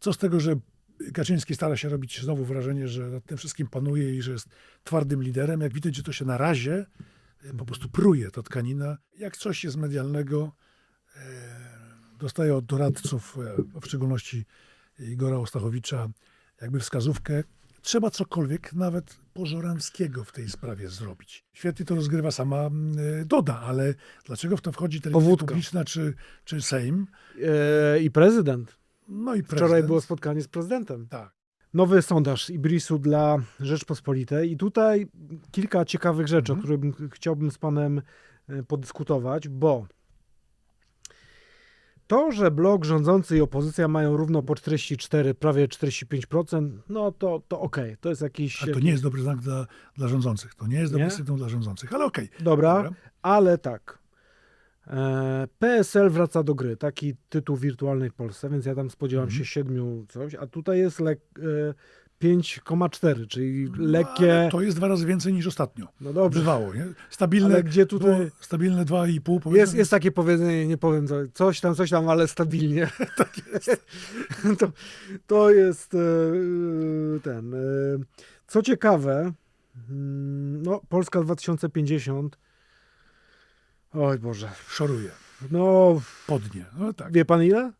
co z tego, że Kaczyński stara się robić znowu wrażenie, że nad tym wszystkim panuje i że jest twardym liderem. Jak widać, że to się na razie e, po prostu pruje ta tkanina. Jak coś jest medialnego, e, dostaje od doradców, e, w szczególności Igora Ostachowicza, jakby wskazówkę. Trzeba cokolwiek, nawet pożoramskiego w tej sprawie zrobić. Świetnie to rozgrywa sama Doda, ale dlaczego w to wchodzi telewizja Powódka. publiczna czy, czy Sejm? I prezydent. No i Wczoraj prezydent. było spotkanie z prezydentem. Tak. Nowy sondaż Ibrisu dla Rzeczpospolitej i tutaj kilka ciekawych rzeczy, Mhm. o których bym- chciałbym z panem e, podyskutować, bo to, że blok rządzący i opozycja mają równo po 44, prawie 45%, no to, to okej, to jest jakiś... A to nie jest dobry znak dla, dla rządzących. To nie jest dobry Nie? sygnał dla rządzących, ale okej. Dobra, Dobra. ale tak. E, PSL wraca do gry, taki tytuł wirtualnej w Polsce, więc ja tam spodziewam Mhm. się siedmiu coś, a tutaj jest lek, e, 5,4, czyli No, lekkie. To jest dwa razy więcej niż ostatnio. No dobrze. Bywało, nie? Stabilne, Ale gdzie tutaj- było stabilne 2,5 powiedzmy. Jest, jest takie powiedzenie, nie powiem co, coś tam, coś tam, ale stabilnie. Tak jest. to, to jest e, ten. e, Co ciekawe, mm, no, Polska 2050. Oj Boże. Szoruje. No, Podnie. No tak. wie pan ile?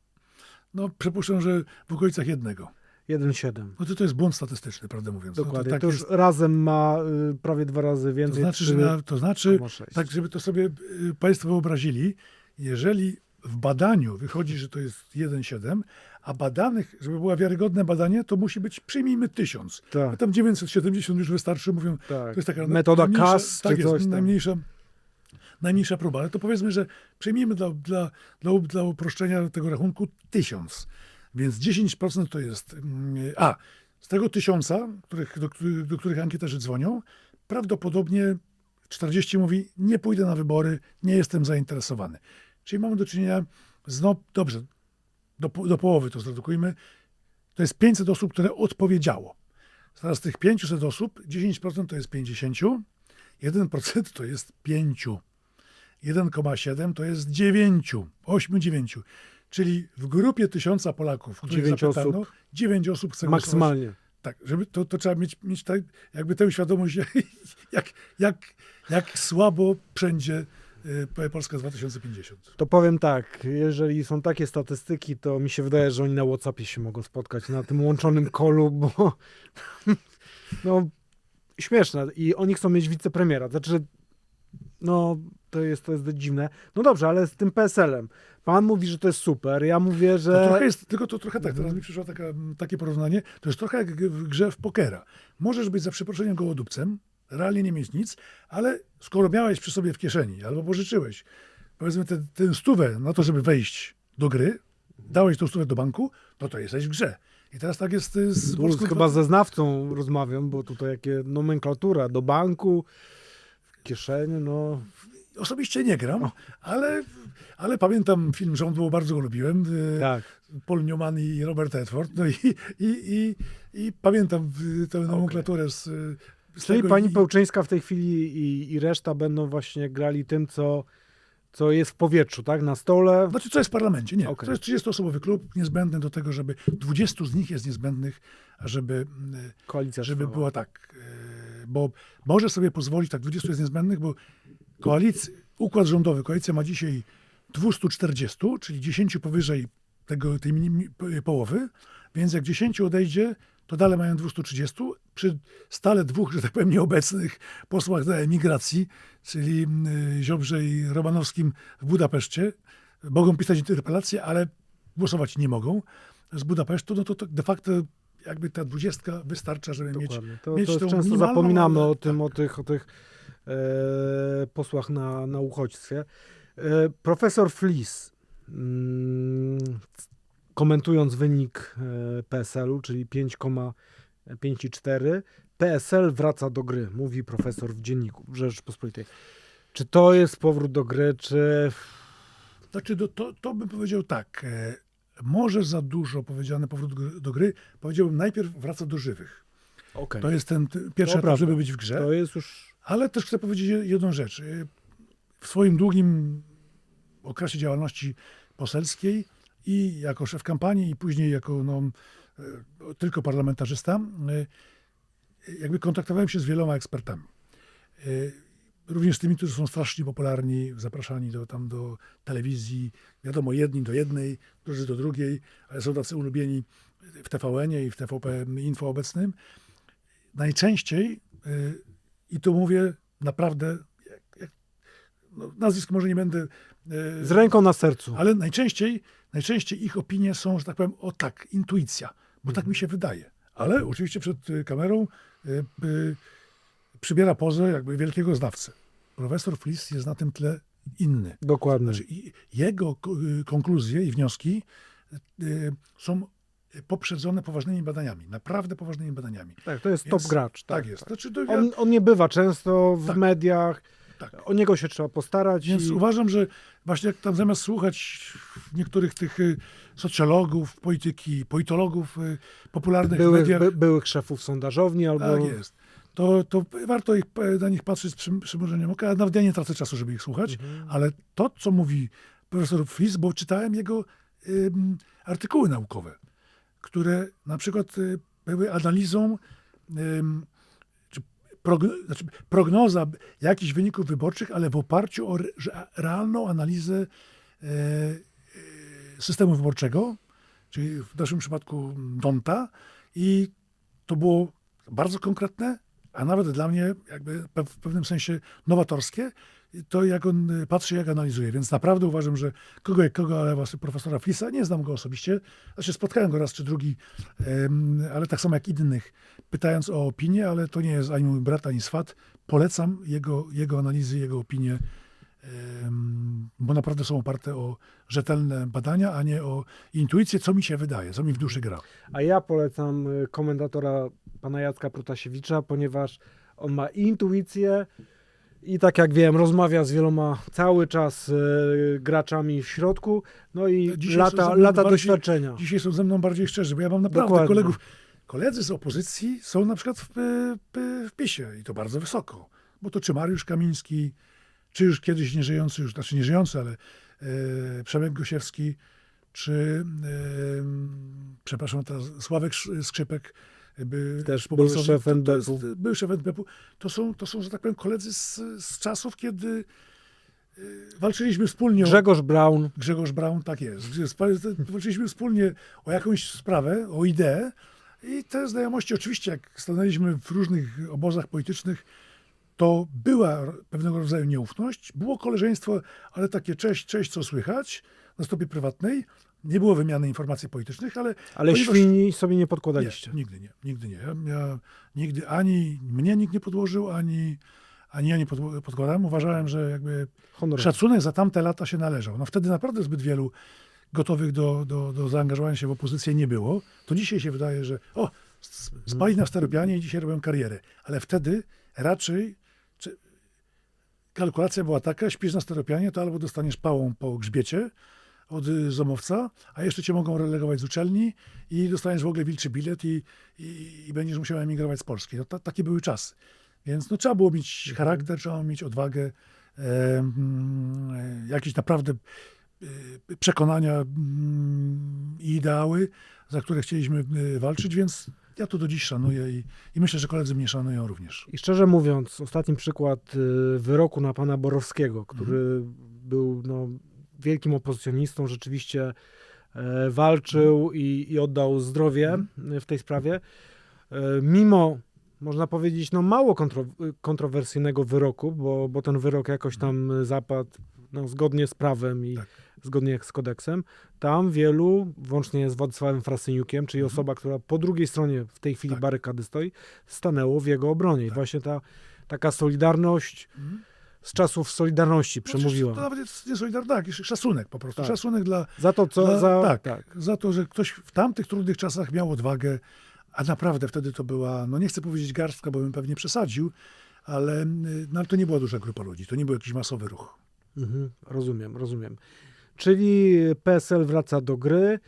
No przypuszczam, że w okolicach jednego. 1,7. No to, to jest błąd statystyczny, prawdę mówiąc. No Dokładnie. to, tak to już jest, razem ma y, prawie dwa razy to więcej. znaczy, że na, to znaczy, 3,6. tak żeby to sobie y, Państwo wyobrazili, jeżeli w badaniu wychodzi, że to jest 1,7, a badanych, żeby było wiarygodne badanie, to musi być, przyjmijmy 1000. A Tak, tam 970 już wystarczy, mówią, tak. To jest taka Metoda KAS tak czy jest, coś tam. najmniejsza, najmniejsza próba. Ale to powiedzmy, że przyjmijmy dla, dla, dla, dla uproszczenia tego rachunku tysiąc. Więc 10% to jest. mm, A, z tego tysiąca, których, do, do których ankieterzy dzwonią, prawdopodobnie 40 mówi: Nie pójdę na wybory, nie jestem zainteresowany. Czyli mamy do czynienia z, no dobrze, do, do połowy to zredukujmy. To jest 500 osób, które odpowiedziało. Teraz z tych 500 osób 10% to jest 50, 1% to jest 5, 1,7 to jest 9, 8, 9. Czyli w grupie tysiąca Polaków, których Dziewięć zapytano, osób. 9 osób chce głosować. Maksymalnie. Tak, żeby to, to trzeba mieć, mieć tak, jakby tę świadomość, jak, jak, jak słabo wszędzie y, Polska 2050. To powiem tak, jeżeli są takie statystyki, to mi się wydaje, że oni na Whatsappie się mogą spotkać na tym łączonym kolu, bo no śmieszne. I oni chcą mieć wicepremiera. Znaczy, no to jest, to jest dziwne. No dobrze, ale z tym PSL-em. Pan mówi, że to jest super. Ja mówię, To że... trochę jest, tylko to trochę tak, Mhm. teraz mi przyszło taka, takie porównanie, to jest trochę jak w grze w pokera. Możesz być za przeproszeniem gołodupcem, realnie nie mieć nic, ale skoro miałeś przy sobie w kieszeni albo pożyczyłeś, powiedzmy tę tę stówę na to, żeby wejść do gry, dałeś tą stówę do banku, no to jesteś w grze. I teraz tak jest y, z polską chyba ze znawcą rozmawiam, bo tutaj jakie nomenklatura do banku, w kieszeni, no... Osobiście nie gram, ale, ale pamiętam film Rząd, bo bardzo go lubiłem. y, Tak. Paul Newman i Robert Redford. No i, i, i, i pamiętam y, tę nomenklaturę z, y, z Czyli tego pani i- Pełczyńska w tej chwili i, i reszta będą właśnie grali tym, co, co jest w powietrzu, tak? Na stole. Znaczy, co jest w parlamencie? Nie. Okej. To jest 30-osobowy klub, niezbędny do tego, żeby 20 z nich jest niezbędnych, żeby, y, Koalicja żeby było tak. Bo może sobie pozwolić, tak, 20 jest niezbędnych, bo koalicja, układ rządowy, koalicja ma dzisiaj 240, czyli 10 powyżej tego, tej połowy, więc jak 10 odejdzie, to dalej mają 230. Przy stale dwóch, że tak powiem, nieobecnych posłach do emigracji, czyli y, Ziobrze i Romanowskim w Budapeszcie, mogą pisać interpelacje, ale głosować nie mogą z Budapesztu, no to, to de facto jakby ta dwudziestka wystarcza, żeby mieć Dokładnie. To, mieć to często zapominamy o tym, tak. o tych, o tych e, posłach na, na uchodźstwie. E, profesor Flis, mm, komentując wynik e, PSL-u, czyli 5,54, PSL wraca do gry, mówi profesor w dzienniku w Rzeczpospolitej. Czy to jest powrót do gry, czy... Znaczy, do, to, to bym powiedział tak. E, może za dużo powiedziane powrót do gry. Powiedziałbym najpierw wraca do żywych. Okej, To jest ten pierwszy To etap, prawda. żeby być w grze. to jest już... Ale też chcę powiedzieć je- jedną rzecz. E, W swoim długim okresie działalności poselskiej i jako szef kampanii, i później jako no, e, tylko parlamentarzysta, e, jakby kontaktowałem się z wieloma ekspertami. Również z tymi, którzy są strasznie popularni, zapraszani do, tam do telewizji, wiadomo, jedni do jednej, drudzy do drugiej, ale są tacy ulubieni w TVN-ie i w TVP Info obecnym. Najczęściej, y, i tu mówię naprawdę, jak, jak, no, nazwisk może nie będę, y, Z ręką na sercu. ale najczęściej, najczęściej ich opinie są, że tak powiem, o tak, intuicja, bo tak mi się wydaje. Ale oczywiście przed kamerą y, przybiera pozę jakby wielkiego znawcy. Profesor Flis jest na tym tle inny. Dokładnie. Znaczy, jego y, konkluzje i wnioski y, są poprzedzone poważnymi badaniami, naprawdę poważnymi badaniami. tak, to jest Więc- top gracz. Tak, Tak, jest. tak. Znaczy, ja, On, on nie bywa często w Tak. mediach. tak. O niego się trzeba postarać. Więc i... uważam, że właśnie jak tam zamiast słuchać niektórych tych y, socjologów, polityki, politologów popularnych w byłych, mediach, by, byłych szefów sondażowni albo. tak jest, to, to warto ich, e, na nich patrzeć z przym- przymrużeniem oka. Nawet ja nie tracę czasu, żeby ich słuchać, Mhm. ale to, co mówi profesor Flis, bo czytałem jego ym, artykuły naukowe, które na przykład y, były analizą, ym, czy progno, znaczy prognoza jakichś wyników wyborczych, ale w oparciu o realną analizę e, systemu wyborczego, czyli w naszym przypadku Donta i to było bardzo konkretne, a nawet dla mnie jakby w pewnym sensie nowatorskie, to jak on y, patrzy, jak analizuje. Więc naprawdę uważam, że kogo jak kogo, ale właśnie profesora Flisa, nie znam go osobiście, znaczy spotkałem go raz czy drugi, ale tak samo jak innych, pytając o opinię, ale to nie jest ani mój brat, ani swat. Polecam jego, jego analizy, jego opinie, bo naprawdę są oparte o rzetelne badania, a nie o intuicję, co mi się wydaje, co mi w duszy gra. A ja polecam y, komentatora pana Jacka Protasiewicza, ponieważ on ma intuicję i tak jak wiem, rozmawia z wieloma cały czas y, graczami w środku, no i Dzisiaj lata, lata bardziej- doświadczenia. Dzisiaj są ze mną bardziej szczerzy, bo ja mam naprawdę Dokładnie. kolegów. Koledzy z opozycji są na przykład w, w, w PiSie i to bardzo wysoko. Bo to czy Mariusz Kamiński, czy już kiedyś nieżyjący, już, znaczy nieżyjący, ale e, Przemek Gosiewski, czy e, przepraszam, teraz Sławek Skrzypek, by, Też był szef to- to jest- NBP-u. Był NBP-u. To są, to są, że tak powiem, koledzy z, z czasów, kiedy e, walczyliśmy wspólnie o... Grzegorz Braun, Grzegorz Braun, tak jest. Walczyliśmy wspólnie o jakąś sprawę, o ideę i te znajomości oczywiście, jak stanęliśmy w różnych obozach politycznych, to była pewnego rodzaju nieufność, było koleżeństwo, ale takie cześć, cześć, co słychać, na stopie prywatnej. Nie było wymiany informacji politycznych, ale ale Ponieważ- świni sobie nie nie, podkładaliście. nigdy nie, nigdy nie. Ja, ja nigdy ani mnie nikt nie podłożył, ani, ani ja nie podło- podkładałem. Uważałem, że jakby. Szacunek za tamte lata się należał. No wtedy naprawdę zbyt wielu gotowych do, do, do zaangażowania się w opozycję nie było. To dzisiaj się wydaje, że o, spali na steropianie i dzisiaj robią karierę. Ale wtedy raczej kalkulacja była taka, śpisz na steropianie, to albo dostaniesz pałą po grzbiecie od y, zomowca, a jeszcze cię mogą relegować z uczelni i dostaniesz w ogóle wilczy bilet i, i, i będziesz musiał emigrować z Polski. No, ta, takie były czasy. Więc no, trzeba było mieć charakter, trzeba mieć odwagę, e, mm, e, jakieś naprawdę e, przekonania mm, i ideały, za które chcieliśmy e, walczyć, więc ja to do dziś szanuję i, i myślę, że koledzy mnie szanują również. I szczerze mówiąc, ostatni przykład y, wyroku na pana Borowskiego, który był no, wielkim opozycjonistą, rzeczywiście e, walczył i, i oddał zdrowie y, w tej sprawie. E, mimo, można powiedzieć, no, mało kontro, kontrowersyjnego wyroku, bo, bo ten wyrok jakoś tam zapadł no, zgodnie z prawem i Tak. zgodnie z kodeksem, tam wielu, włącznie z Władysławem Frasyniukiem, czyli osoba, która po drugiej stronie w tej chwili Tak. barykady stoi, stanęło w jego obronie. I właśnie ta taka solidarność Mhm. z czasów Solidarności przemówiła. To nawet jest nie solidarność, tak, szacunek po prostu. Tak. Szacunek dla, Za to, co... dla za, tak, tak. za to, że ktoś w tamtych trudnych czasach miał odwagę, a naprawdę wtedy to była, no nie chcę powiedzieć garstka, bo bym pewnie przesadził, ale, y, no, to nie była duża grupa ludzi, to nie był jakiś masowy ruch. Mhm, rozumiem, rozumiem. Czyli PSL wraca do gry.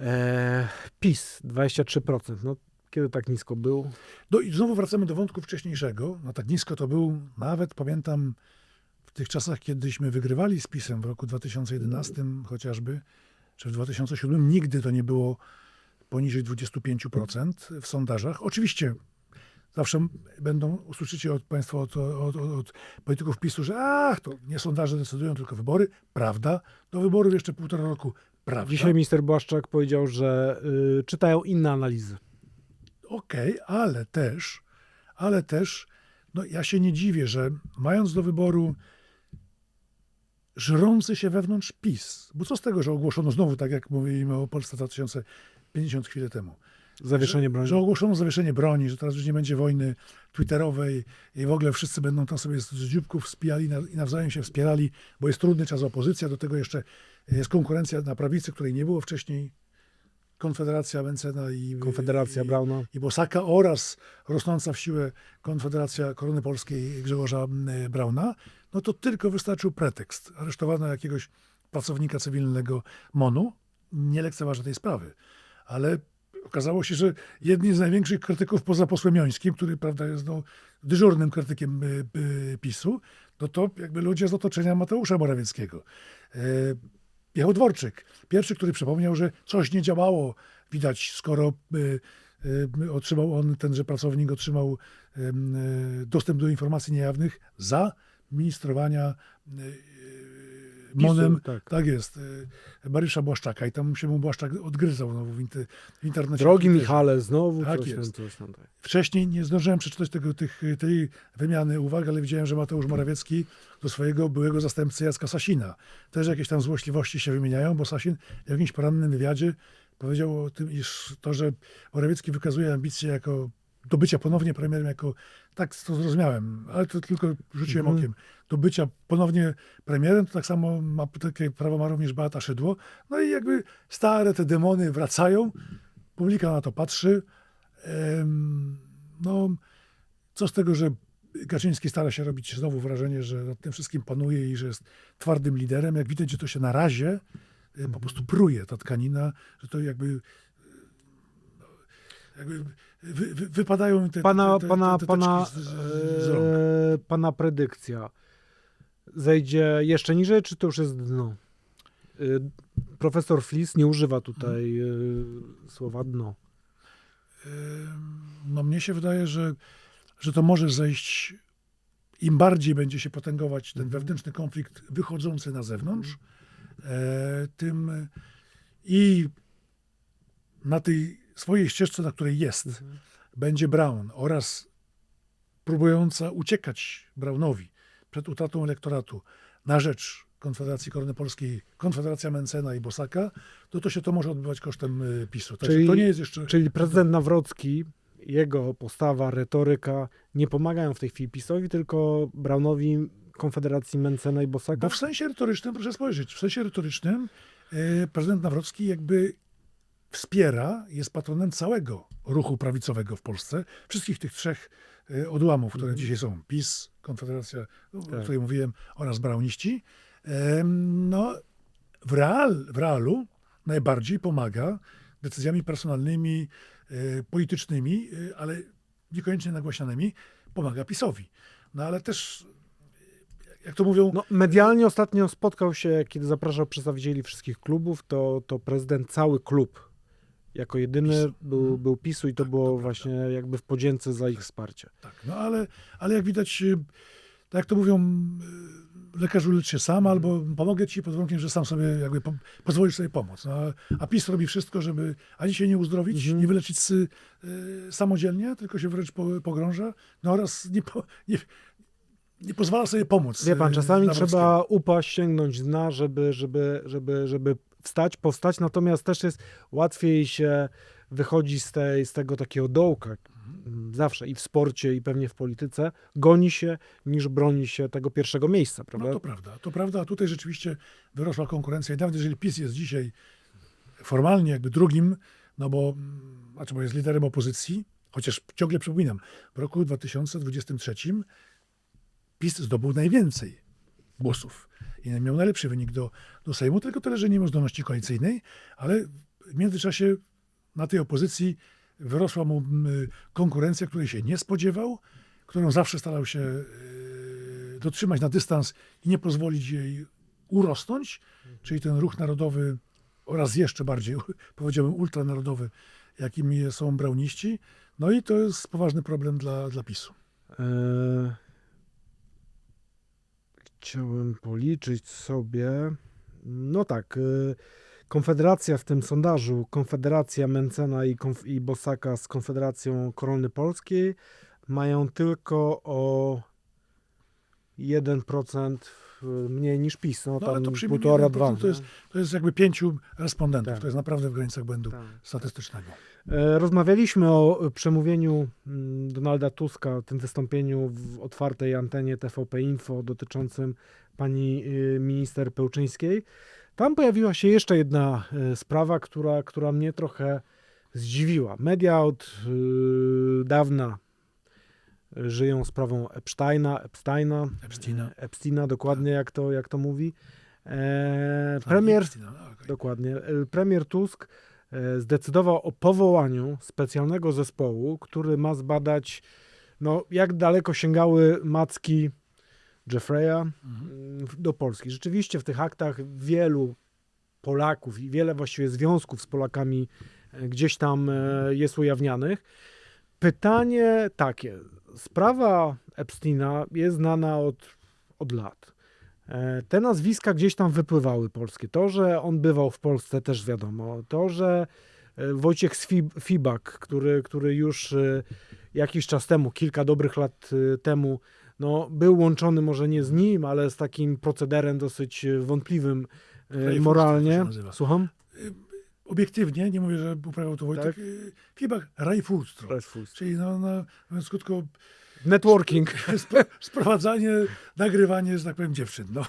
E, PiS 23%. No, kiedy tak nisko był? No i znowu wracamy do wątku wcześniejszego. No tak nisko to był, nawet pamiętam w tych czasach, kiedyśmy wygrywali z PiSem w roku 2011 chociażby, że w 2007 nigdy to nie było poniżej 25% w sondażach. Oczywiście zawsze będą, usłyszycie od Państwa, od, od, od, polityków PiSu, że ach, to nie sondaże decydują, tylko wybory. Prawda. Do wyborów jeszcze półtora roku. Prawda. Dzisiaj minister Błaszczak powiedział, że y, czytają inne analizy. Okej, ale też, ale też, no ja się nie dziwię, że mając do wyboru żrący się wewnątrz PiS, bo co z tego, że ogłoszono znowu, tak jak mówiliśmy o Polsce 2050 chwilę temu, Zawieszenie broni. że ogłoszono zawieszenie broni, że teraz już nie będzie wojny twitterowej i w ogóle wszyscy będą tam sobie z dzióbków spijali na, i nawzajem się wspierali, bo jest trudny czas opozycja, do tego jeszcze jest konkurencja na prawicy, której nie było wcześniej, Konfederacja Mencena i Konfederacja i, Brauna. i Bosaka oraz rosnąca w siłę Konfederacja Korony Polskiej Grzegorza Brauna, no to tylko wystarczył pretekst. Aresztowano jakiegoś pracownika cywilnego MONU, nie lekceważę tej sprawy, ale okazało się, że jedni z największych krytyków poza posłem Jońskim, który prawda, jest no, dyżurnym krytykiem y, y, PiSu, no to jakby ludzie z otoczenia Mateusza Morawieckiego. E, Michał Dworczyk, pierwszy, który przypomniał, że coś nie działało, widać, skoro y, y, otrzymał on, tenże pracownik otrzymał em, y, dostęp do informacji niejawnych za ministrowania y, y, Monem. tak. Tak jest. y, Mariusza Błaszczaka i tam się mu Błaszczak odgryzał znowu w, inter, w internecie. Drogi. Michale, znowu Tak coś jest. coś tam. Tak. Wcześniej nie zdążyłem przeczytać tego, tych, tej wymiany uwag, ale widziałem, że Mateusz Morawiecki do swojego byłego zastępcy Jacka Sasina. Też jakieś tam złośliwości się wymieniają, bo Sasin w jakimś porannym wywiadzie powiedział o tym, iż to, że Morawiecki wykazuje ambicje jako do bycia ponownie premierem, jako tak to zrozumiałem, ale to tylko rzuciłem Mhm. okiem. Do bycia ponownie premierem, to tak samo ma takie prawo ma również Beata Szydło. No i jakby stare te demony wracają, publika na to patrzy. Em, no, co z tego, że Kaczyński stara się robić znowu wrażenie, że nad tym wszystkim panuje i że jest twardym liderem. Jak widać, że to się na razie po prostu pruje ta tkanina, że to jakby, jakby wy, wy, wypadają te, Pana, te, te, pana, te, pana, z, z, e, pana predykcja zejdzie jeszcze niżej, czy to już jest dno? Y, Profesor Flis nie używa tutaj y, słowa dno. No mnie się wydaje, że, że to może zejść, im bardziej będzie się potęgować ten wewnętrzny konflikt wychodzący na zewnątrz, e, tym i na tej swojej ścieżce, na której jest, będzie Brown oraz próbująca uciekać Brownowi przed utratą elektoratu na rzecz Konfederacji Korony Polskiej, Konfederacja Mencena i Bosaka, to to się to może odbywać kosztem y, PiSu. Także Czyli- to nie jest jeszcze... Czyli prezydent Nawrocki, jego postawa, retoryka nie pomagają w tej chwili PiSowi, tylko Braunowi, Konfederacji Mencena i Bosaka? Bo w sensie retorycznym, proszę spojrzeć, w sensie retorycznym e, prezydent Nawrocki jakby wspiera, jest patronem całego ruchu prawicowego w Polsce, wszystkich tych trzech e, odłamów, które Mhm. dzisiaj są, PiS, Konfederacja, o Tak. której mówiłem, oraz Brauniści. No, w, real, w realu najbardziej pomaga decyzjami personalnymi, e, politycznymi, e, ale niekoniecznie nagłaśnianymi, pomaga PiSowi. No ale też, jak to mówią, No, medialnie ostatnio spotkał się, kiedy zapraszał przedstawicieli wszystkich klubów, to, to prezydent cały klub jako jedyny był, Mhm. był PiSu i to Tak, było to właśnie jakby w podzięce za ich wsparcie. Tak, no ale, ale jak widać, y, tak jak to mówią, y, lekarzu lecz się sam, albo pomogę ci pod warunkiem, że sam sobie jakby po, pozwolisz sobie pomóc. No, a- a PiS robi wszystko, żeby ani się nie uzdrowić, Mhm. nie wyleczyć sy, y, samodzielnie, tylko się wręcz po, pogrąża, no oraz nie, po, nie, nie pozwala sobie pomóc. Wie pan, y, czasami trzeba upaść, sięgnąć dna, żeby, żeby, żeby, żeby wstać, powstać, natomiast też jest łatwiej się wychodzi z, tej, z tego takiego dołka, zawsze i w sporcie, i pewnie w polityce, goni się, niż broni się tego pierwszego miejsca, prawda? No to prawda, to prawda, a tutaj rzeczywiście wyrosła konkurencja. I nawet jeżeli PiS jest dzisiaj formalnie jakby drugim, no bo, znaczy bo jest liderem opozycji, chociaż ciągle przypominam, w roku 2023 PiS zdobył najwięcej głosów i miał najlepszy wynik do, do Sejmu, tylko tyle, że nie ma zdolności koalicyjnej, ale w międzyczasie na tej opozycji wyrosła mu mm, konkurencja, której się nie spodziewał, którą zawsze starał się e, dotrzymać na dystans i nie pozwolić jej urosnąć, czyli ten ruch narodowy oraz jeszcze bardziej, powiedziałbym, ultranarodowy, jakimi są brauniści. No i to jest poważny problem dla, dla PiSu. E, Chciałem policzyć sobie. No tak. e, Konfederacja w tym sondażu, Konfederacja Mencena i, Konf- i Bosaka z Konfederacją Korony Polskiej mają tylko o 1% mniej niż PiS. No, No, tam to półtora, 1%, dwa. to jest- To jest jakby pięciu respondentów. Tak. To jest naprawdę w granicach błędu Tak. statystycznego. E, Rozmawialiśmy o przemówieniu mm, Donalda Tuska, tym wystąpieniu w otwartej antenie TVP Info dotyczącym pani y, minister Pełczyńskiej. Tam pojawiła się jeszcze jedna e, sprawa, która, która mnie trochę zdziwiła. Media od y, dawna żyją sprawą Epsteina, Epsteina, Epsteina. Epsteina dokładnie jak to, jak to mówi. E, Tak, premier, no. Dokładnie. E, Premier Tusk zdecydował o powołaniu specjalnego zespołu, który ma zbadać, no, jak daleko sięgały macki Jeffreya Mhm. do Polski. Rzeczywiście w tych aktach wielu Polaków i wiele właściwie związków z Polakami e, gdzieś tam e, jest ujawnianych. Pytanie takie. Sprawa Epsteina jest znana od, od lat. E, Te nazwiska gdzieś tam wypływały polskie. To, że on bywał w Polsce też wiadomo. To, że e, Wojciech Fibak, który, który już e, jakiś czas temu, kilka dobrych lat temu, no, był łączony może nie z nim, ale z takim procederem dosyć wątpliwym się moralnie. Słucham? Obiektywnie, nie mówię, że uprawiał to Wojtek, Tak. chyba rajfustro. Czyli no, no, krótko, Networking. spro, sprowadzanie, nagrywanie, że tak powiem, dziewczyn. No.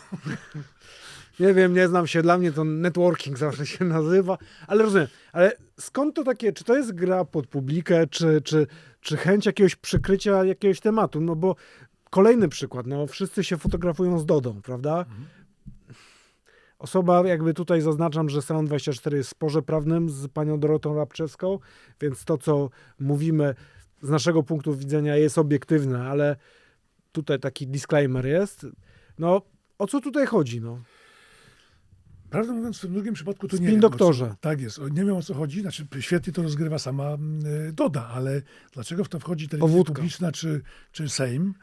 Nie wiem, nie znam się, dla mnie to networking zawsze się nazywa, ale rozumiem. Ale skąd to takie, czy to jest gra pod publikę, czy, czy, czy chęć jakiegoś przykrycia jakiegoś tematu? No bo kolejny przykład, no wszyscy się fotografują z Dodą, prawda? Osoba, jakby tutaj zaznaczam, że Salon 24 jest w sporze prawnym z panią Dorotą Rabczewską, więc to, co mówimy z naszego punktu widzenia jest obiektywne, ale tutaj taki disclaimer jest. No, o co tutaj chodzi, no? Prawdę mówiąc, w tym drugim przypadku to Spin nie wiem. doktorze. Co, tak jest. Nie wiem o co chodzi. Znaczy, świetnie to rozgrywa sama mm, Doda, ale dlaczego w to wchodzi telewizja publiczna czy, czy Sejm?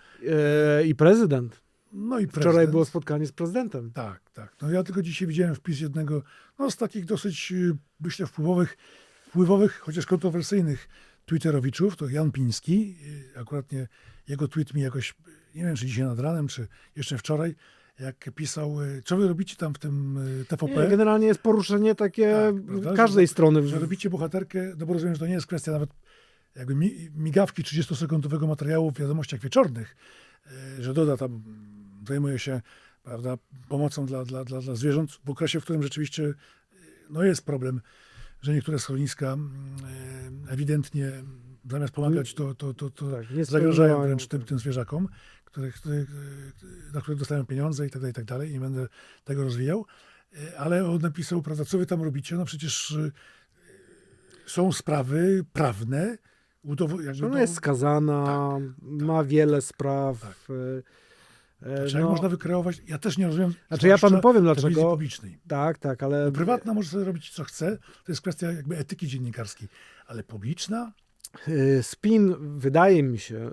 E, I prezydent. No i Wczoraj prezydent. było spotkanie z prezydentem. Tak, tak. No ja tylko dzisiaj widziałem wpis jednego no, z takich dosyć, y, myślę, wpływowych, wpływowych, chociaż kontrowersyjnych twitterowiczów, to Jan Piński. Y, Akurat nie, jego tweet mi jakoś, nie wiem, czy dzisiaj nad ranem, czy jeszcze wczoraj, jak pisał, y, co wy robicie tam w tym y, Nie, TVP? generalnie jest poruszenie takie Tak, każdej Że- strony. że robicie bohaterkę, no bo rozumiem, że to nie jest kwestia nawet jakby mi, migawki 30-sekundowego materiału w wiadomościach wieczornych, że Doda tam zajmuje się prawda, pomocą dla, dla, dla, dla zwierząt w okresie, w którym rzeczywiście no jest problem, że niektóre schroniska mm, e, ewidentnie zamiast pomagać, to, to, to, to Tak, zagrażają wręcz tym, tak. tym zwierzakom, których, których, e, na które dostają pieniądze i tak dalej, i tak dalej. Nie będę tego rozwijał. E, Ale on napisał, prawda, co wy tam robicie? No przecież są sprawy prawne. Jakby, Ona no, jest skazana, ma wiele spraw. Tak. e, e, Czy jak no, można wykreować? Ja też nie rozumiem. Znaczy ja panu powiem dlaczego. publicznej. Tak, tak, ale Prywatna może sobie robić co chce, to jest kwestia jakby etyki dziennikarskiej, ale publiczna? e, spin, wydaje mi się, e,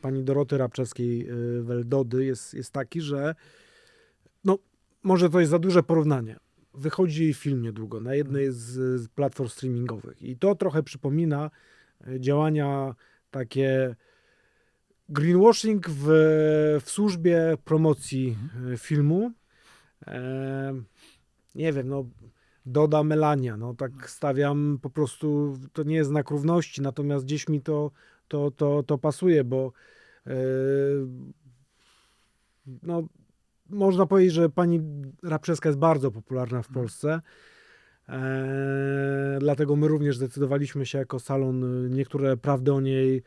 pani Doroty Rabczewskiej e, Weldody jest, jest taki, że no, może to jest za duże porównanie. Wychodzi jej film niedługo na jednej z, platform streamingowych i to trochę przypomina działania takie greenwashing w, w służbie promocji e, filmu. E, nie wiem, no Doda Melania, no tak stawiam po prostu, to nie jest znak równości, natomiast gdzieś mi to, to, to, to pasuje, bo e, no, można powiedzieć, że pani Rabczewska jest bardzo popularna w Polsce. E, dlatego my również zdecydowaliśmy się jako salon e, niektóre prawdy o niej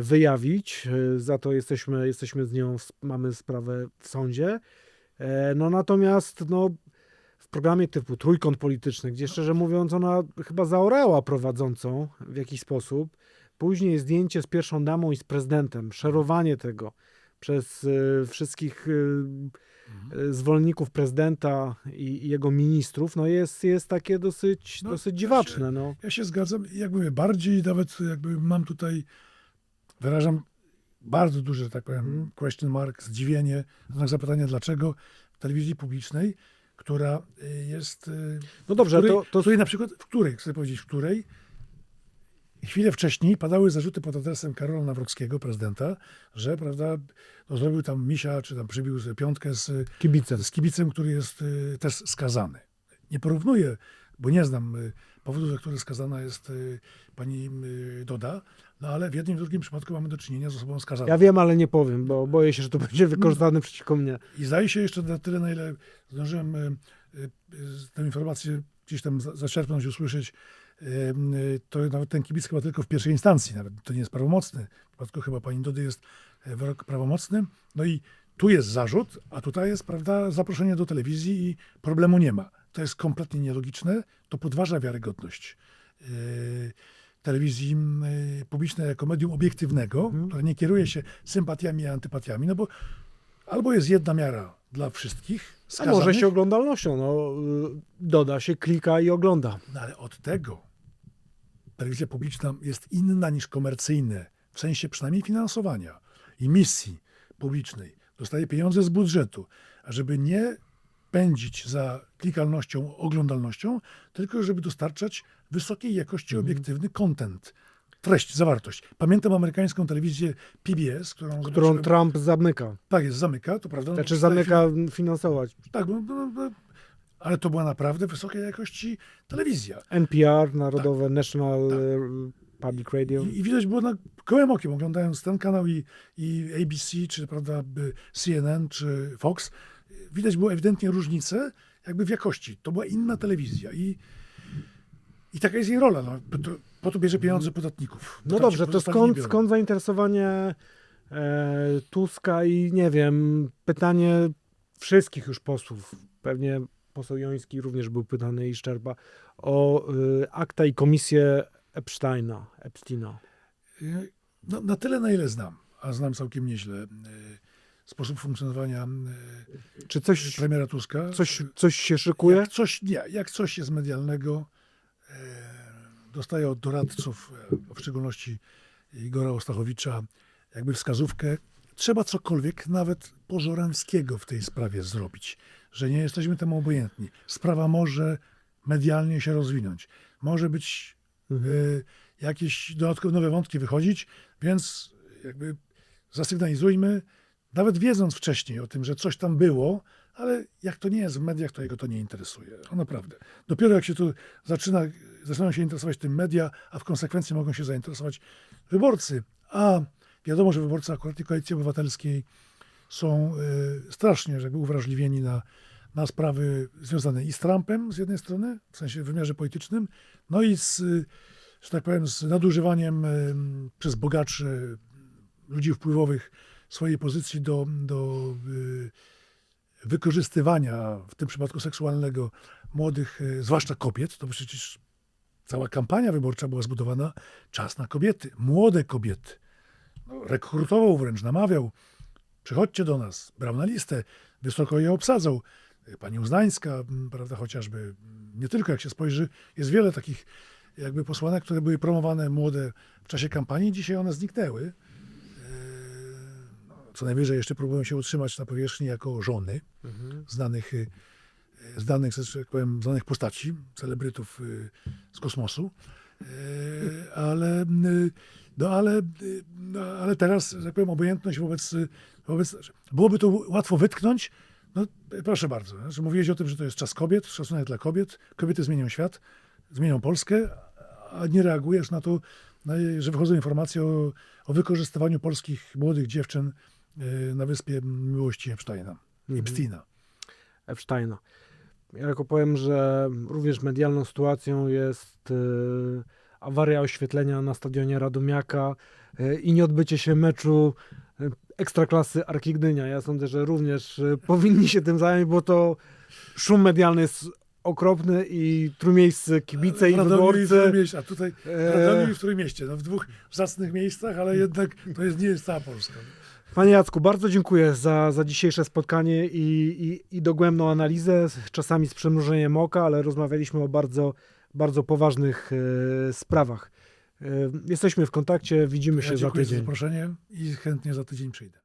wyjawić. E, za to jesteśmy, jesteśmy z nią, mamy sprawę w sądzie. E, no natomiast no, w programie typu Trójkąt Polityczny, gdzie szczerze mówiąc ona chyba zaorała prowadzącą w jakiś sposób. Później zdjęcie z pierwszą damą i z prezydentem, szerowanie tego przez e, wszystkich e, e, zwolenników prezydenta i, jego ministrów, no jest, jest takie dosyć, No, dosyć ja dziwaczne. się- No. Ja się zgadzam. Jakby mówię, bardziej nawet jakby mam tutaj, wyrażam bardzo duże, że tak powiem, question mark, zdziwienie, znak zapytania, dlaczego w telewizji publicznej, która y, jest... y, no dobrze, której, to, to w której na przykład, w której, chcę powiedzieć, w której chwilę wcześniej padały zarzuty pod adresem Karola Nawrockiego, prezydenta, że, prawda, no, zrobił tam misia, czy tam przybił sobie piątkę z, kibicem. z kibicem, który jest y, też skazany. Nie porównuję, bo nie znam y, powodów, za które skazana jest y, pani y, Doda, no ale w jednym i drugim przypadku mamy do czynienia z osobą skazaną. Ja wiem, ale nie powiem, bo boję się, że to będzie wykorzystane przeciwko mnie. I zdaje się jeszcze na tyle, na ile zdążyłem y, tę informację gdzieś tam za- zaczerpnąć, usłyszeć, to nawet ten kibic chyba tylko w pierwszej instancji, nawet to nie jest prawomocny. W przypadku chyba pani Dody jest e, wyrok prawomocny. No i tu jest zarzut, a tutaj jest, prawda, zaproszenie do telewizji i problemu nie ma. To jest kompletnie nielogiczne, to podważa wiarygodność y, telewizji y, publicznej jako medium obiektywnego, Mhm. które nie kieruje się sympatiami i antypatiami, no bo albo jest jedna miara dla wszystkich A skazanych, może się oglądalnością, no, y, doda się, klika i ogląda. no ale od tego telewizja publiczna jest inna niż komercyjne, w sensie przynajmniej finansowania i misji publicznej. Dostaje pieniądze z budżetu, a żeby nie pędzić za klikalnością, oglądalnością, tylko żeby dostarczać wysokiej jakości obiektywny content, treść, zawartość. Pamiętam amerykańską telewizję PBS, którą, Którą zobaczyłem- Trump zamyka. tak jest, zamyka, to prawda. Znaczy zamyka finansować. Tak, no, no, no, ale to była naprawdę wysokiej jakości telewizja. NPR, Narodowe National y, Public Radio. I, I widać było na gołym okiem, oglądając ten kanał i, i ABC, czy prawda, CNN, czy Fox, widać było ewidentnie różnicę jakby w jakości. To była inna telewizja i, i taka jest jej rola. No, po, to, po to bierze pieniądze podatników. No dobrze, to skąd, skąd zainteresowanie e, Tuska i nie wiem, pytanie wszystkich już posłów, pewnie poseł Joński również był pytany i Szczerba, o y, akta i komisję Epsteina. Epsteina. Y, No, na tyle, na ile znam, a znam całkiem nieźle y, sposób funkcjonowania y, Czy coś, premiera Tuska. coś, coś się szykuje? Jak coś, nie, jak coś jest medialnego, e, dostaję od doradców, e, w szczególności Igora Ostachowicza, jakby wskazówkę, trzeba cokolwiek, nawet pożorańskiego w tej sprawie zrobić, że nie jesteśmy temu obojętni. Sprawa może medialnie się rozwinąć, może być Mhm. e, jakieś dodatkowe nowe wątki wychodzić, więc jakby zasygnalizujmy, nawet wiedząc wcześniej o tym, że coś tam było, ale jak to nie jest w mediach, to jego to nie interesuje. O, naprawdę. Dopiero jak się tu zaczyna, zaczynają się interesować tym media, a w konsekwencji mogą się zainteresować wyborcy. A wiadomo, że wyborcy akurat i Koalicji Obywatelskiej są y, strasznie jakby uwrażliwieni na, na sprawy związane i z Trumpem z jednej strony, w sensie w wymiarze politycznym, no i z, że tak powiem, z nadużywaniem y, przez bogaczy, ludzi wpływowych swojej pozycji do, do y, wykorzystywania, w tym przypadku seksualnego, młodych, y, zwłaszcza kobiet. To przecież cała kampania wyborcza była zbudowana czas na kobiety, młode kobiety. No, rekrutował wręcz, namawiał, przychodźcie do nas, brał na listę, wysoko je obsadzał. Pani Uznańska, prawda, chociażby, nie tylko jak się spojrzy, jest wiele takich jakby posłanek, które były promowane młode w czasie kampanii, dzisiaj one zniknęły. Co najwyżej jeszcze próbują się utrzymać na powierzchni jako żony Mhm. znanych, y, znanych, że tak powiem, znanych postaci, celebrytów y, z kosmosu. E, Ale, y, no ale, no ale teraz, że tak powiem, obojętność wobec, wobec. Byłoby to łatwo wytknąć. No, proszę bardzo. Znaczy, mówiłeś o tym, że to jest czas kobiet, szacunek dla kobiet. Kobiety zmienią świat, zmienią Polskę, a nie reagujesz na to, że wychodzą informacje o, o wykorzystywaniu polskich młodych dziewczyn na wyspie Miłości Epsteina. Epsteina. Epsteina. Ja tylko powiem, że również medialną sytuacją jest y, awaria oświetlenia na stadionie Radomiaka y, i nieodbycie się meczu y, Ekstraklasy Arki Gdynia. Ja sądzę, że również y, powinni się tym zająć, bo to szum medialny jest okropny i trójmiejscy kibice i wyborcy. A tutaj w e, Radomiu i w Trójmieście. No, w dwóch zacnych miejscach, ale jednak to jest, nie jest cała Polska. Panie Jacku, bardzo dziękuję za, za dzisiejsze spotkanie i, i, i dogłębną analizę, czasami z przymrużeniem oka, ale rozmawialiśmy o bardzo, bardzo poważnych e, sprawach. E, jesteśmy w kontakcie, widzimy się Ja za dziękuję za tydzień. zaproszenie i chętnie za tydzień przyjdę.